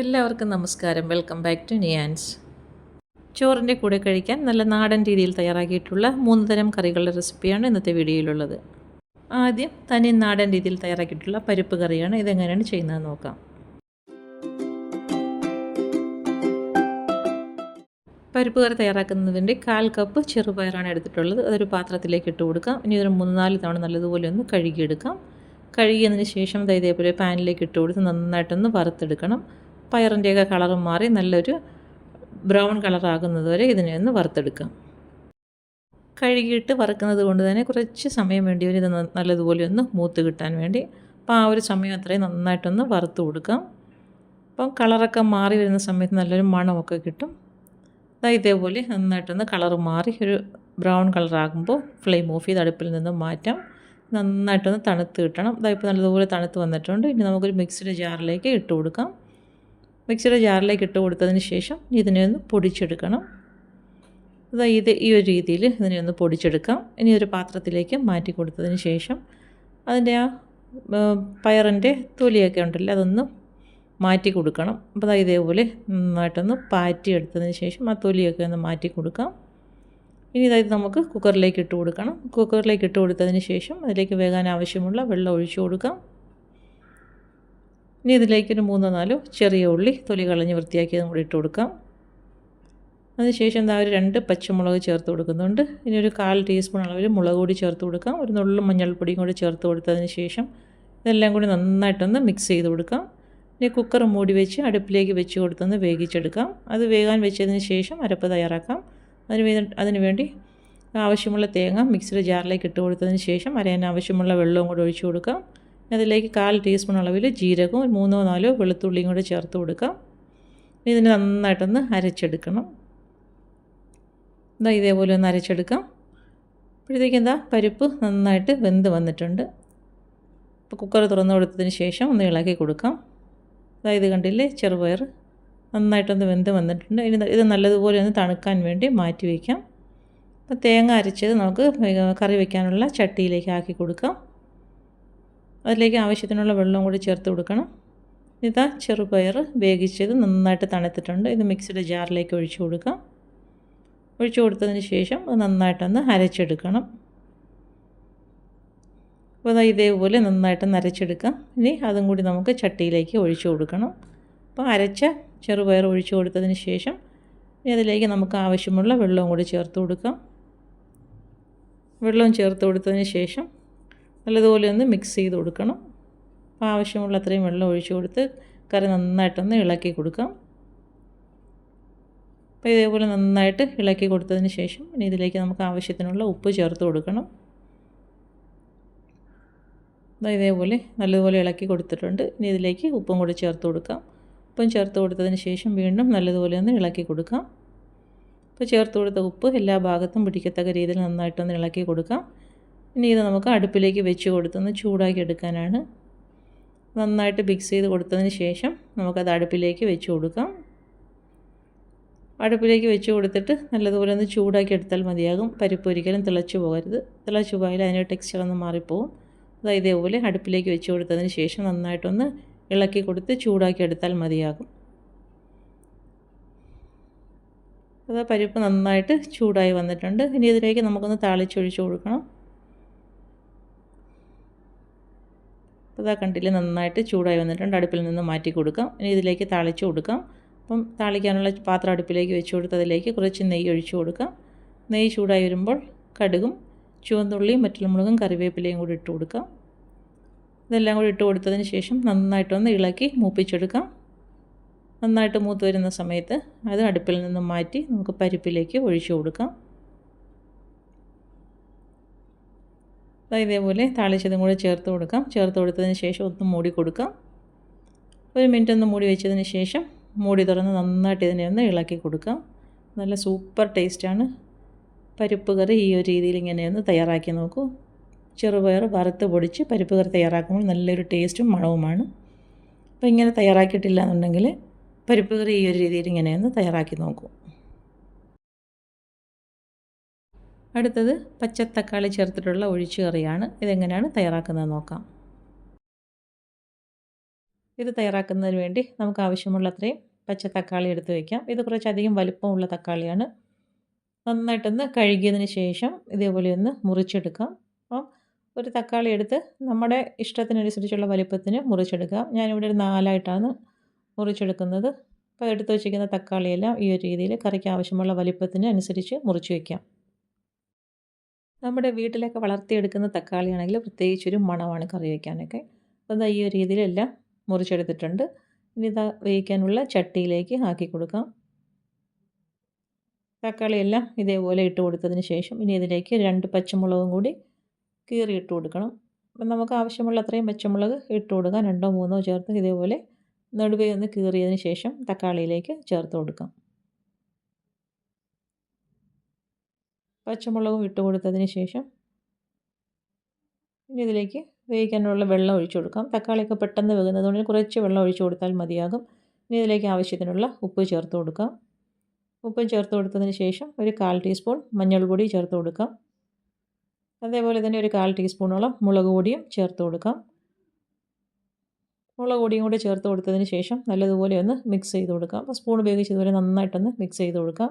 എല്ലാവർക്കും നമസ്കാരം. Welcome back to നിയാൻസ് ചോറിന്റെ കൂടെ കഴിക്കാൻ നല്ല നാടൻ രീതിയിൽ തയ്യാറാക്കിയിട്ടുള്ള മൂന്ന് തരം കറികളുടെ റെസിപ്പിയാണ് ഇന്നത്തെ വീഡിയോയിലുള്ളത്. ആദ്യം തനി നാടൻ രീതിയിൽ തയ്യാറാക്കിയിട്ടുള്ള പരിപ്പ് കറിയാണ് ഇതെങ്ങനെയാണ് ചെയ്യുന്നത് നോക്കാം. പരിപ്പ് കറി തയ്യാറാക്കുന്നതിന്റെ കാൽ കപ്പ് ചെറുപയറാണ് എടുത്തിട്ടുള്ളത്. അതൊരു പാത്രത്തിലേക്ക് ഇട്ട് കൊടുക്കാം. ഇനി ഒരു മൂന്ന് നാല് തവണ നല്ലതുപോലെ ഒന്ന് കഴുകിയെടുക്കാം. കഴുകിയതിന് ശേഷം ഇതേപോലെ പാനിലേക്ക് ഇട്ട് കൊടുത്ത് നന്നായിട്ടൊന്ന് വറുത്തെടുക്കണം. പയറിന്റെയൊക്കെ കളർ മാറി നല്ലൊരു ബ്രൗൺ കളറാകുന്നത് വരെ ഇതിനെ ഒന്ന് വറുത്തെടുക്കാം. കഴുകിയിട്ട് വറുക്കുന്നത് കൊണ്ട് തന്നെ കുറച്ച് സമയം വേണ്ടി വരും. ഇത് നല്ലതുപോലെ ഒന്ന് മൂത്ത് കിട്ടാൻ വേണ്ടി. അപ്പോൾ ആ ഒരു സമയം അത്രയും നന്നായിട്ടൊന്ന് വറുത്ത് കൊടുക്കാം. അപ്പം കളറൊക്കെ മാറി വരുന്ന സമയത്ത് നല്ലൊരു മണമൊക്കെ കിട്ടും. ഇതേപോലെ നന്നായിട്ടൊന്ന് കളർ മാറി ഒരു ബ്രൗൺ കളറാകുമ്പോൾ ഫ്ലെയിം ഓഫ് ചെയ്ത് അടുപ്പിൽ നിന്ന് മാറ്റാം. നന്നായിട്ടൊന്ന് തണുത്ത് കിട്ടണം. ഇതായിപ്പോൾ നല്ലതുപോലെ തണുത്ത് വന്നിട്ടുണ്ട്. ഇനി നമുക്കൊരു മിക്സിയുടെ ജാറിലേക്ക് ഇട്ട് കൊടുക്കാം. മിക്സിയുടെ ജാറിലേക്ക് ഇട്ട് കൊടുത്തതിന് ശേഷം ഇതിനെ ഒന്ന് പൊടിച്ചെടുക്കണം. അതാ ഇത് ഈ ഒരു രീതിയിൽ ഇതിനെ ഒന്ന് പൊടിച്ചെടുക്കാം. ഇനി ഒരു പാത്രത്തിലേക്ക് മാറ്റി കൊടുത്തതിന് ശേഷം അതിന്റെ ആ പയറിന്റെ തൊലിയൊക്കെ ഉണ്ടല്ലോ അതൊന്ന് മാറ്റി കൊടുക്കണം. അപ്പോൾ അതാ ഇതേപോലെ നന്നായിട്ടൊന്ന് പാറ്റി എടുത്തതിന് ശേഷം ആ തൊലിയൊക്കെ ഒന്ന് മാറ്റി കൊടുക്കാം. ഇനി ഇതായത് നമുക്ക് കുക്കറിലേക്ക് ഇട്ട് കൊടുക്കണം. കുക്കറിലേക്ക് ഇട്ട് കൊടുത്തതിന് ശേഷം അതിലേക്ക് വേകാൻ ആവശ്യമുള്ള വെള്ളം ഒഴിച്ചു കൊടുക്കാം. ഇനി ഇതിലേക്ക് ഒരു മൂന്നോ നാലോ ചെറിയ ഉള്ളി തൊലി കളഞ്ഞ് വൃത്തിയാക്കി കൂടി ഇട്ട് കൊടുക്കാം. അതിനുശേഷം എന്താ ഒരു രണ്ട് പച്ചമുളക് ചേർത്ത് കൊടുക്കുന്നുണ്ട്. ഇനി ഒരു കാൽ ടീസ്പൂൺ അളവിൽ മുളക് പൊടി ചേർത്ത് കൊടുക്കാം. ഒരു നുള്ളും മഞ്ഞൾപ്പൊടിയും കൂടി ചേർത്ത് കൊടുത്തതിന് ശേഷം ഇതെല്ലാം കൂടി നന്നായിട്ടൊന്ന് മിക്സ് ചെയ്ത് കൊടുക്കാം. ഇനി കുക്കർ മൂടി വെച്ച് അടുപ്പിലേക്ക് വെച്ച് കൊടുത്തൊന്ന് വേവിച്ചെടുക്കാം. അത് വേകാൻ വെച്ചതിന് ശേഷം അരപ്പ് തയ്യാറാക്കാം. അതിന് അതിന് വേണ്ടി ആവശ്യമുള്ള തേങ്ങ മിക്സിയുടെ ജാറിലേക്ക് ഇട്ട് കൊടുത്തതിന് ശേഷം അരയാൻ ആവശ്യമുള്ള വെള്ളവും കൂടി ഒഴിച്ചു കൊടുക്കാം. അതിലേക്ക് കാൽ ടീസ്പൂൺ അളവിൽ ജീരകവും മൂന്നോ നാലോ വെളുത്തുള്ളിയും കൂടെ ചേർത്ത് കൊടുക്കാം. ഇതിനെ നന്നായിട്ടൊന്ന് അരച്ചെടുക്കണം. ഇതാ ഇതേപോലെ ഒന്ന് അരച്ചെടുക്കാം. അപ്പോഴത്തേക്ക് എന്താ? പരിപ്പ് നന്നായിട്ട് വെന്ത് വന്നിട്ടുണ്ട്. അപ്പോൾ കുക്കർ തുറന്നു കൊടുത്തതിന് ശേഷം ഒന്ന് ഇളക്കി കൊടുക്കാം. അതായത് കണ്ടില്ലേ? ചെറുപയർ നന്നായിട്ടൊന്ന് വെന്ത് വന്നിട്ടുണ്ട്. ഇനി ഇത് നല്ലതുപോലെ ഒന്ന് തണുക്കാൻ വേണ്ടി മാറ്റി വയ്ക്കാം. അപ്പോൾ തേങ്ങ അരച്ചത് നമുക്ക് കറി വയ്ക്കാനുള്ള ചട്ടിയിലേക്ക് ആക്കി കൊടുക്കാം. അതിലേക്ക് ആവശ്യത്തിനുള്ള വെള്ളം കൂടി ചേർത്ത് കൊടുക്കണം. ഇതാ ചെറുപയർ വേവിച്ചത് നന്നായിട്ട് തണുത്തിട്ടുണ്ട്. ഇത് മിക്സിയുടെ ജാറിലേക്ക് ഒഴിച്ചു കൊടുക്കാം. ഒഴിച്ചു കൊടുത്തതിന് ശേഷം അത് നന്നായിട്ടൊന്ന് അരച്ചെടുക്കണം. അപ്പോൾ ഇതേപോലെ നന്നായിട്ട് നരച്ചെടുക്കാം. ഇനി അതും കൂടി നമുക്ക് ചട്ടിയിലേക്ക് ഒഴിച്ചു കൊടുക്കണം. അപ്പോൾ അരച്ച ചെറുപയർ ഒഴിച്ചു കൊടുത്തതിന് ശേഷം ഇനി അതിലേക്ക് നമുക്ക് ആവശ്യമുള്ള വെള്ളവും കൂടി ചേർത്ത് കൊടുക്കാം. വെള്ളവും ചേർത്ത് കൊടുത്തതിന് ശേഷം നല്ലതുപോലെ ഒന്ന് മിക്സ് ചെയ്ത് കൊടുക്കണം. ആവശ്യമുള്ള അത്രയും വെള്ളം ഒഴിച്ചു കൊടുത്ത് കറി നന്നായിട്ടൊന്ന് ഇളക്കി കൊടുക്കാം. അപ്പോൾ ഇതേപോലെ നന്നായിട്ട് ഇളക്കി കൊടുത്തതിന് ശേഷം ഇനി ഇതിലേക്ക് നമുക്ക് ആവശ്യത്തിനുള്ള ഉപ്പ് ചേർത്ത് കൊടുക്കണം. ഇതേപോലെ നല്ലതുപോലെ ഇളക്കി കൊടുത്തിട്ടുണ്ട്. ഇനി ഇതിലേക്ക് ഉപ്പും കൂടി ചേർത്ത് കൊടുക്കാം. ഉപ്പും ചേർത്ത് കൊടുത്തതിന് ശേഷം വീണ്ടും നല്ലതുപോലെ ഒന്ന് ഇളക്കി കൊടുക്കാം. അപ്പോൾ ചേർത്ത് കൊടുത്ത ഉപ്പ് എല്ലാ ഭാഗത്തും പിടിക്കത്തക്ക രീതിയിൽ നന്നായിട്ടൊന്ന് ഇളക്കി കൊടുക്കാം. ഇനി ഇത് നമുക്ക് അടുപ്പിലേക്ക് വെച്ച് കൊടുത്തൊന്ന് ചൂടാക്കി എടുക്കാനാണ്. നന്നായിട്ട് മിക്സ് ചെയ്ത് കൊടുത്തതിന് ശേഷം നമുക്കത് അടുപ്പിലേക്ക് വെച്ച് കൊടുക്കാം. അടുപ്പിലേക്ക് വെച്ച് കൊടുത്തിട്ട് നല്ലതുപോലെ ഒന്ന് ചൂടാക്കി എടുത്താൽ മതിയാകും. പരിപ്പ് ഒരിക്കലും തിളച്ചു പോകരുത്. തിളച്ചു പോയാൽ അതിന്റെ ടെക്സ്ചർ ഒന്ന് മാറിപ്പോവും. അതായത് ഇതേപോലെ അടുപ്പിലേക്ക് വെച്ച് കൊടുത്തതിന് ശേഷം നന്നായിട്ടൊന്ന് ഇളക്കി കൊടുത്ത് ചൂടാക്കി എടുത്താൽ മതിയാകും. അത് പരിപ്പ് നന്നായിട്ട് ചൂടായി വന്നിട്ടുണ്ട്. ഇനി ഇതിലേക്ക് നമുക്കൊന്ന് താളിച്ചൊഴിച്ച് കൊടുക്കണം. അപ്പോൾ ഇതാ കണ്ടില്ല നന്നായിട്ട് ചൂടായി വന്നിട്ടുണ്ട്. അടുപ്പിൽ നിന്ന് മാറ്റി കൊടുക്കാം. ഇനി ഇതിലേക്ക് താളിച്ച് കൊടുക്കാം. അപ്പം താളിക്കാനുള്ള പാത്രം അടുപ്പിലേക്ക് വെച്ച് കൊടുത്ത് അതിലേക്ക് കുറച്ച് നെയ്യ് ഒഴിച്ചു കൊടുക്കാം. നെയ്യ് ചൂടായി വരുമ്പോൾ കടുകും ചുവന്നുള്ളിയും മുളകും കറിവേപ്പിലയും കൂടി ഇട്ട് കൊടുക്കാം. ഇതെല്ലാം കൂടി ഇട്ട് കൊടുത്തതിന് ശേഷം നന്നായിട്ടൊന്ന് ഇളക്കി മൂപ്പിച്ചെടുക്കാം. നന്നായിട്ട് മൂത്ത് വരുന്ന സമയത്ത് അത് അടുപ്പിൽ നിന്ന് മാറ്റി നമുക്ക് പരിപ്പിലേക്ക് ഒഴിച്ചു കൊടുക്കാം. ഇതേപോലെ താളിച്ചതും കൂടെ ചേർത്ത് കൊടുക്കാം. ചേർത്ത് കൊടുത്തതിന് ശേഷം ഒന്ന് മൂടി കൊടുക്കാം. ഒരു മിനിറ്റ് ഒന്ന് മൂടി വെച്ചതിന് ശേഷം മൂടി തുറന്ന് നന്നായിട്ട് ഇതിനെ ഒന്ന് ഇളക്കി കൊടുക്കാം. നല്ല സൂപ്പർ ടേസ്റ്റാണ്. പരിപ്പ് കറി ഈ ഒരു രീതിയിൽ ഇങ്ങനെ ഒന്ന് തയ്യാറാക്കി നോക്കൂ. ചെറുപയർ വറുത്ത് പൊടിച്ച് പരിപ്പ് കറി തയ്യാറാക്കുമ്പോൾ നല്ലൊരു ടേസ്റ്റും മണവുമാണ്. അപ്പോൾ ഇങ്ങനെ തയ്യാറാക്കിയിട്ടില്ല എന്നുണ്ടെങ്കിൽ പരിപ്പ് കറി ഈ ഒരു രീതിയിൽ ഇങ്ങനെ ഒന്ന് തയ്യാറാക്കി നോക്കൂ. അടുത്തത് പച്ചത്തക്കാളി ചേർത്തിട്ടുള്ള ഒഴിച്ചു കറിയാണ്. ഇതെങ്ങനെയാണ് തയ്യാറാക്കുന്നത് നോക്കാം. ഇത് തയ്യാറാക്കുന്നതിന് വേണ്ടി നമുക്ക് ആവശ്യമുള്ള അത്രയും പച്ച തക്കാളി എടുത്ത് വയ്ക്കാം ഇത് കുറച്ചധികം വലുപ്പമുള്ള തക്കാളിയാണ്. നന്നായിട്ടൊന്ന് കഴുകിയതിന് ശേഷം ഇതേപോലെ ഒന്ന് മുറിച്ചെടുക്കാം. അപ്പം ഒരു തക്കാളി എടുത്ത് നമ്മുടെ ഇഷ്ടത്തിനനുസരിച്ചുള്ള വലിപ്പത്തിന് മുറിച്ചെടുക്കാം. ഞാനിവിടെ ഒരു നാലായിട്ടാണ് മുറിച്ചെടുക്കുന്നത്. അപ്പോൾ എടുത്ത് വെച്ചിരിക്കുന്ന തക്കാളിയെല്ലാം ഈ ഒരു രീതിയിൽ കറിക്ക് ആവശ്യമുള്ള വലിപ്പത്തിന് അനുസരിച്ച് മുറിച്ച് വയ്ക്കാം നമ്മുടെ വീട്ടിലൊക്കെ വളർത്തിയെടുക്കുന്ന തക്കാളിയാണെങ്കിൽ പ്രത്യേകിച്ചൊരു മണമാണ് കറി വയ്ക്കാനൊക്കെ. അപ്പോൾ ഈ ഒരു രീതിയിലെല്ലാം മുറിച്ചെടുത്തിട്ടുണ്ട്. ഇനി ഇതാ വേവിക്കാനുള്ള ചട്ടിയിലേക്ക് ആക്കി കൊടുക്കാം. തക്കാളിയെല്ലാം ഇതേപോലെ ഇട്ട് കൊടുത്തതിന് ശേഷം ഇനി ഇതിലേക്ക് രണ്ട് പച്ചമുളകും കൂടി കീറി ഇട്ട് കൊടുക്കണം. അപ്പം നമുക്ക് ആവശ്യമുള്ള അത്രയും പച്ചമുളക് ഇട്ട് കൊടുക്കാം. രണ്ടോ മൂന്നോ ചേർത്ത് ഇതേപോലെ നടുവേ ഒന്ന് കീറിയതിന് ശേഷം തക്കാളിയിലേക്ക് ചേർത്ത് കൊടുക്കാം. പച്ചമുളകും ഇട്ട് കൊടുത്തതിന് ശേഷം ഇനി ഇതിലേക്ക് വേവിക്കാനുള്ള വെള്ളം ഒഴിച്ചു കൊടുക്കാം. തക്കാളിയൊക്കെ പെട്ടെന്ന് വേകുന്നതുകൊണ്ട് കുറച്ച് വെള്ളം ഒഴിച്ചു കൊടുത്താൽ മതിയാകും. ഇനി ഇതിലേക്ക് ആവശ്യത്തിനുള്ള ഉപ്പ് ചേർത്ത് കൊടുക്കാം. ഉപ്പും ചേർത്ത് കൊടുത്തതിന് ശേഷം ഒരു കാൽ ടീസ്പൂൺ മഞ്ഞൾപ്പൊടി ചേർത്ത് കൊടുക്കാം. അതേപോലെ തന്നെ ഒരു കാൽ ടീസ്പൂണോളം മുളക് പൊടിയും ചേർത്ത് കൊടുക്കാം. മുളക് പൊടിയും കൂടി ചേർത്ത് കൊടുത്തതിന് ശേഷം നല്ലതുപോലെ ഒന്ന് മിക്സ് ചെയ്ത് കൊടുക്കാം. അപ്പോൾ സ്പൂൺ ഉപയോഗിച്ച് ഇതുപോലെ നന്നായിട്ടൊന്ന് മിക്സ് ചെയ്ത് കൊടുക്കാം.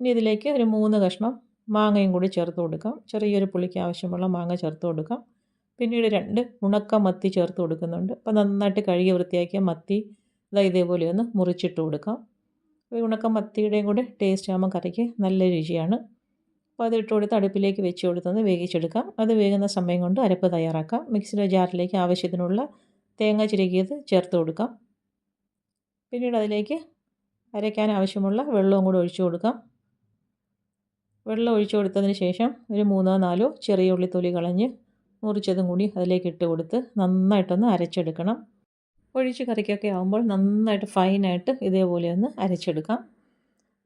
ഇനി ഇതിലേക്ക് ഒരു മൂന്ന് കഷ്ണം മാങ്ങയും കൂടി ചേർത്ത് കൊടുക്കാം. ചെറിയൊരു പുളിക്ക് ആവശ്യമുള്ള മാങ്ങ ചേർത്ത് കൊടുക്കാം. പിന്നീട് രണ്ട് ഉണക്ക മത്തി ചേർത്ത് കൊടുക്കുന്നുണ്ട്. അപ്പോൾ നന്നായിട്ട് കഴുകി വൃത്തിയാക്കിയ മത്തി ഇതാ ഇതേപോലെ ഒന്ന് മുറിച്ചിട്ട് കൊടുക്കാം. ഉണക്ക മത്തിയുടെയും കൂടെ ടേസ്റ്റ് ആകുമ്പോൾ കറിക്ക് നല്ല രുചിയാണ്. അപ്പോൾ അത് ഇട്ട് കൊടുത്ത് അടുപ്പിലേക്ക് വെച്ച് കൊടുത്തൊന്ന് വേവിച്ചെടുക്കാം. അത് വേകുന്ന സമയം കൊണ്ട് അരപ്പ് തയ്യാറാക്കാം. മിക്സിയുടെ ജാറിലേക്ക് ആവശ്യത്തിനുള്ള തേങ്ങ ചിരകിയത് ചേർത്ത് കൊടുക്കാം. പിന്നീട് അതിലേക്ക് അരയ്ക്കാൻ ആവശ്യമുള്ള വെള്ളവും കൂടെ ഒഴിച്ചു കൊടുക്കാം. വെള്ളം ഒഴിച്ചു കൊടുത്തതിന് ശേഷം ഒരു മൂന്നോ നാലോ ചെറിയ ഉള്ളിത്തൊലി കളഞ്ഞ് മുറിച്ചതും കൂടി അതിലേക്ക് ഇട്ട് കൊടുത്ത് നന്നായിട്ടൊന്ന് അരച്ചെടുക്കണം. ഒഴിച്ച് കറിക്കൊക്കെ ആകുമ്പോൾ നന്നായിട്ട് ഫൈനായിട്ട് ഇതേപോലെ ഒന്ന് അരച്ചെടുക്കാം.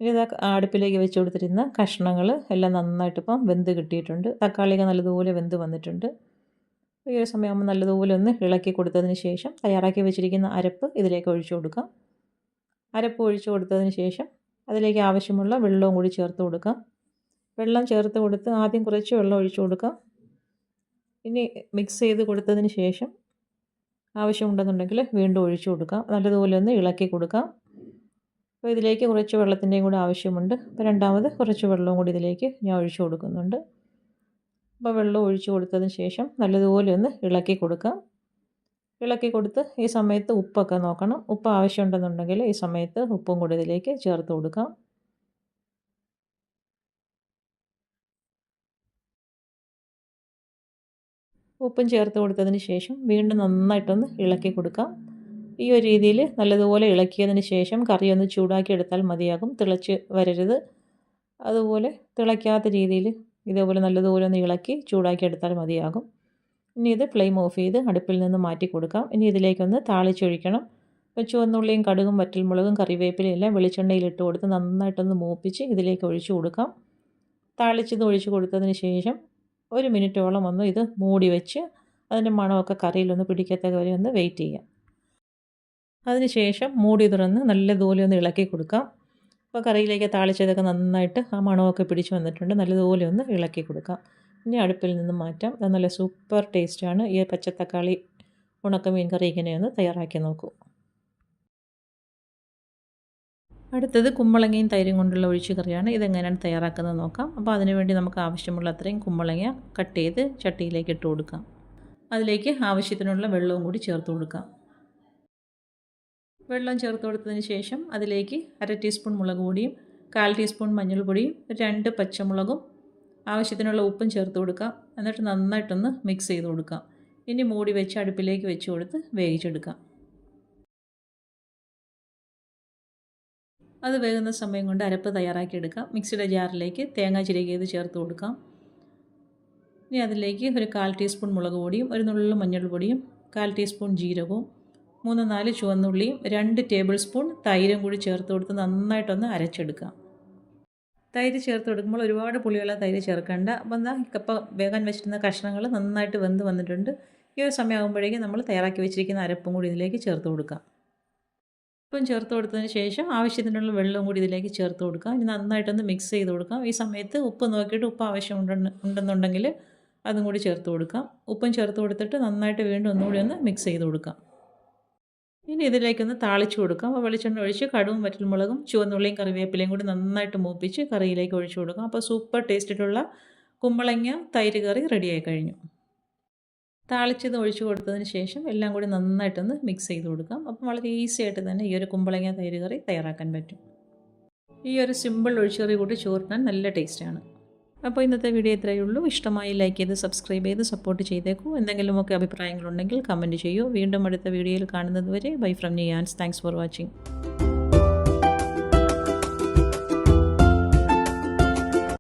ഇത് അടുപ്പിലേക്ക് വെച്ച് കൊടുത്തിരുന്ന കഷ്ണങ്ങൾ എല്ലാം നന്നായിട്ട് ഇപ്പം വെന്ത് കിട്ടിയിട്ടുണ്ട്. തക്കാളിയൊക്കെ നല്ലതുപോലെ വെന്ത് വന്നിട്ടുണ്ട്. ഈ ഒരു സമയമാകുമ്പോൾ നല്ലതുപോലെ ഒന്ന് ഇളക്കി കൊടുത്തതിന് ശേഷം തയ്യാറാക്കി വെച്ചിരിക്കുന്ന അരപ്പ് ഇതിലേക്ക് ഒഴിച്ചു കൊടുക്കാം. അരപ്പ് ഒഴിച്ചു കൊടുത്തതിന് ശേഷം അതിലേക്ക് ആവശ്യമുള്ള വെള്ളവും കൂടി ചേർത്ത് കൊടുക്കാം. വെള്ളം ചേർത്ത് കൊടുത്ത് ആദ്യം കുറച്ച് വെള്ളം ഒഴിച്ചു കൊടുക്കാം. ഇനി മിക്സ് ചെയ്ത് കൊടുത്തതിന് ശേഷം ആവശ്യമുണ്ടെന്നുണ്ടെങ്കിൽ വീണ്ടും ഒഴിച്ചു കൊടുക്കാം. നല്ലതുപോലെ ഒന്ന് ഇളക്കി കൊടുക്കാം. അപ്പോൾ ഇതിലേക്ക് കുറച്ച് വെള്ളത്തിന്റെയും കൂടെ ആവശ്യമുണ്ട്. അപ്പോൾ രണ്ടാമത് കുറച്ച് വെള്ളവും കൂടി ഇതിലേക്ക് ഞാൻ ഒഴിച്ചു കൊടുക്കുന്നുണ്ട്. അപ്പോൾ വെള്ളം ഒഴിച്ചു കൊടുത്തതിന് ശേഷം നല്ലതുപോലെ ഒന്ന് ഇളക്കി കൊടുക്കാം. ഇളക്കി കൊടുത്ത് ഈ സമയത്ത് ഉപ്പൊക്കെ നോക്കണം. ഉപ്പ് ആവശ്യമുണ്ടെന്നുണ്ടെങ്കിൽ ഈ സമയത്ത് ഉപ്പും കൂടി ഇതിലേക്ക് ചേർത്ത് കൊടുക്കാം. ഉപ്പും ചേർത്ത് കൊടുത്തതിന് ശേഷം വീണ്ടും നന്നായിട്ടൊന്ന് ഇളക്കി കൊടുക്കാം. ഈ ഒരു രീതിയിൽ നല്ലതുപോലെ ഇളക്കിയതിന് ശേഷം കറി ഒന്ന് ചൂടാക്കി എടുത്താൽ മതിയാകും. തിളച്ച് വരരുത്. അതുപോലെ തിളയ്ക്കാത്ത രീതിയിൽ ഇതേപോലെ നല്ലതുപോലെ ഒന്ന് ഇളക്കി ചൂടാക്കി എടുത്താൽ മതിയാകും. ഇനി ഇത് ഫ്ലെയിം ഓഫ് ചെയ്ത് അടുപ്പിൽ നിന്ന് മാറ്റി കൊടുക്കാം. ഇനി ഇതിലേക്കൊന്ന് താളിച്ചൊഴിക്കണം. ചുവന്നുള്ളിയും കടുകും വറ്റൽമുളകും കറിവേപ്പിലയും എല്ലാം വെളിച്ചെണ്ണയിൽ ഇട്ട് കൊടുത്ത് നന്നായിട്ടൊന്ന് മൂപ്പിച്ച് ഇതിലേക്ക് ഒഴിച്ചു കൊടുക്കാം. താളിച്ചത് ഒഴിച്ചു കൊടുത്തതിന് ശേഷം ഒരു മിനിറ്റോളം ഒന്ന് ഇത് മൂടി വെച്ച് അതിന്റെ മണമൊക്കെ കറിയിലൊന്ന് പിടിക്കത്തക്ക വരെ ഒന്ന് വെയിറ്റ് ചെയ്യാം. അതിനുശേഷം മൂടി തുറന്ന് നല്ലതുപോലെ ഒന്ന് ഇളക്കി കൊടുക്കാം. അപ്പോൾ കറിയിലേക്ക് താളിച്ചതൊക്കെ നന്നായിട്ട് ആ മണമൊക്കെ പിടിച്ച് വന്നിട്ടുണ്ട്. നല്ലതുപോലെ ഒന്ന് ഇളക്കി കൊടുക്കാം. ഇനി അടുപ്പിൽ നിന്ന് മാറ്റാം. അത് നല്ല സൂപ്പർ ടേസ്റ്റാണ്. ഈ പച്ചത്തക്കാളി ഉണക്കമീൻ കറി ഇങ്ങനെയൊന്ന് തയ്യാറാക്കി നോക്കൂ. അടുത്തത് കുമ്പളങ്ങയും തൈരും കൊണ്ടുള്ള ഒഴിച്ചു കറിയാണ്. ഇതെങ്ങനെയാണ് തയ്യാറാക്കുന്നത് നോക്കാം. അപ്പോൾ അതിനുവേണ്ടി നമുക്ക് ആവശ്യമുള്ള അത്രയും കുമ്പളങ്ങ കട്ട് ചെയ്ത് ചട്ടിയിലേക്ക് ഇട്ട് കൊടുക്കാം. അതിലേക്ക് ആവശ്യത്തിനുള്ള വെള്ളവും കൂടി ചേർത്ത് കൊടുക്കാം. വെള്ളം ചേർത്ത് കൊടുത്തതിന് ശേഷം അതിലേക്ക് അര ടീസ്പൂൺ മുളക് പൊടിയും കാൽ ടീസ്പൂൺ മഞ്ഞൾപ്പൊടിയും രണ്ട് പച്ചമുളകും ആവശ്യത്തിനുള്ള ഉപ്പും ചേർത്ത് കൊടുക്കാം. എന്നിട്ട് നന്നായിട്ടൊന്ന് മിക്സ് ചെയ്ത് കൊടുക്കാം. ഇനി മൂടി വെച്ച് അടുപ്പിലേക്ക് വെച്ച് കൊടുത്ത് വേവിച്ചെടുക്കാം. അത് വേകുന്ന സമയം കൊണ്ട് അരപ്പ് തയ്യാറാക്കി എടുക്കാം. മിക്സിയുടെ ജാറിലേക്ക് തേങ്ങ ചിരകിയത് ചേർത്ത് കൊടുക്കാം. ഇനി അതിലേക്ക് ഒരു കാൽ ടീസ്പൂൺ മുളക് പൊടിയും ഒരു നുള്ളിൽ മഞ്ഞൾപ്പൊടിയും കാൽ ടീസ്പൂൺ ജീരകവും മൂന്ന് നാല് ചുവന്നുള്ളിയും രണ്ട് ടേബിൾ സ്പൂൺ തൈരും കൂടി ചേർത്ത് കൊടുത്ത് നന്നായിട്ടൊന്ന് അരച്ചെടുക്കാം. തൈര് ചേർത്ത് കൊടുക്കുമ്പോൾ ഒരുപാട് പുളിയുള്ള തൈര് ചേർക്കേണ്ട. അപ്പം എന്താ കപ്പ വേഗം വെച്ചിരുന്ന കഷ്ണങ്ങൾ നന്നായിട്ട് വെന്ത് വന്നിട്ടുണ്ട്. ഈ ഒരു സമയമാകുമ്പോഴേക്കും നമ്മൾ തയ്യാറാക്കി വെച്ചിരിക്കുന്ന അരപ്പും കൂടി ഇതിലേക്ക് ചേർത്ത് കൊടുക്കാം. ഉപ്പും ചേർത്ത് കൊടുത്തതിന് ശേഷം ആവശ്യത്തിനുള്ള വെള്ളവും കൂടി ഇതിലേക്ക് ചേർത്ത് കൊടുക്കാം. ഇനി നന്നായിട്ടൊന്ന് മിക്സ് ചെയ്ത് കൊടുക്കാം. ഈ സമയത്ത് ഉപ്പ് നോക്കിയിട്ട് ഉപ്പ് ആവശ്യം ഉണ്ടെന്നുണ്ടെങ്കിൽ അതും കൂടി ചേർത്ത് കൊടുക്കാം. ഉപ്പും ചേർത്ത് കൊടുത്തിട്ട് നന്നായിട്ട് വീണ്ടും ഒന്നുകൂടി ഒന്ന് മിക്സ് ചെയ്ത് കൊടുക്കാം. ഇനി ഇതിലേക്കൊന്ന് താളിച്ച് കൊടുക്കാം. അപ്പോൾ വെളിച്ചെണ്ണ ഒഴിച്ച് കടുവും വറ്റൽമുളകും ചുവന്നുള്ളിയും കറിവേപ്പിലയും കൂടി നന്നായിട്ട് മൂപ്പിച്ച് കറിയിലേക്ക് ഒഴിച്ചു കൊടുക്കാം. അപ്പോൾ സൂപ്പർ ടേസ്റ്റിലുള്ള കുമ്പളങ്ങ തൈര് കറി റെഡിയായി കഴിഞ്ഞു. താളിച്ചത് ഒഴിച്ചു കൊടുത്തതിന് ശേഷം എല്ലാം കൂടി നന്നായിട്ടൊന്ന് മിക്സ് ചെയ്ത് കൊടുക്കാം. അപ്പം വളരെ ഈസി ആയിട്ട് തന്നെ ഈ ഒരു കുമ്പളങ്ങ തൈര് കറി തയ്യാറാക്കാൻ പറ്റും. ഈ ഒരു സിമ്പിൾ ഒഴിച്ചുകറി കൂട്ടി ചോറിനാൻ നല്ല ടേസ്റ്റാണ് അപ്പോൾ ഇന്നത്തെ വീഡിയോ ഇത്രയേ ഉള്ളൂ. ഇഷ്ടമായി ലൈക്ക് ചെയ്ത് സബ്സ്ക്രൈബ് ചെയ്ത് സപ്പോർട്ട് ചെയ്തേക്കൂ. എന്തെങ്കിലുമൊക്കെ അഭിപ്രായങ്ങളുണ്ടെങ്കിൽ കമന്റ് ചെയ്യൂ. വീണ്ടും അടുത്ത വീഡിയോയിൽ കാണുന്നതുവരെ bye from Niyan's thanks for watching